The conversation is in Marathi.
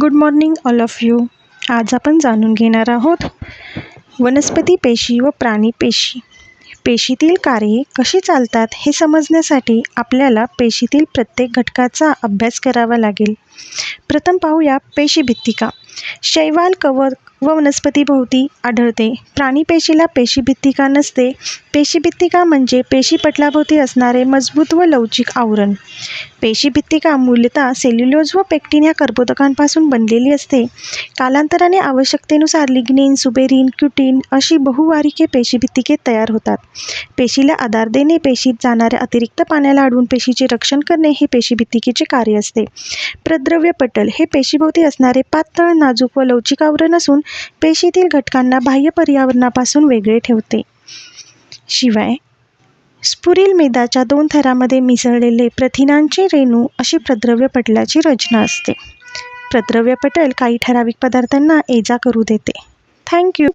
Good morning all of you आज आपण जाणून घेणार आहोत वनस्पती पेशी व प्राणी पेशी. पेशीतील कार्ये कशी चालतात हे समजण्यासाठी आपल्याला पेशीतील प्रत्येक घटकाचा अभ्यास करावा लागेल. प्रथम पाहूया पेशीभित्तिका शैवाल कवक व वनस्पतीभोवती आढळते. प्राणीपेशीला पेशीभित्तिका नसते. पेशीभित्तिका म्हणजे पेशीपटलाभोवती असणारे मजबूत व लवचिक आवरण. पेशीभित्तिका मूलतः सेल्युलोज व पेक्टिन या कर्बोदकांपासून बनलेली असते. कालांतराने आवश्यकतेनुसार लिग्निन सुबेरिन क्युटिन अशी बहुवारिके पेशीभित्तिके तयार होतात. पेशीला आधार देणे पेशीत जाणाऱ्या अतिरिक्त पाण्याला अडवून पेशीचे रक्षण करणे हे पेशीभित्तिकेचे कार्य असते. प्रद्रव्य पटल हे पेशीभोवती असणारे पातळ नाजूक व लवचिक आवरण असून पेशीतील घटकांना बाह्य पर्यावरणापासून वेगळे ठेवते. शिवाय स्फुरील मेदाच्या दोन थरामध्ये मिसळलेले प्रथिनांचे रेणू अशी प्रद्रव्य पटलाची रचना असते. प्रद्रव्य पटल काही ठराविक पदार्थांना ये जा करू देते. थँक्यू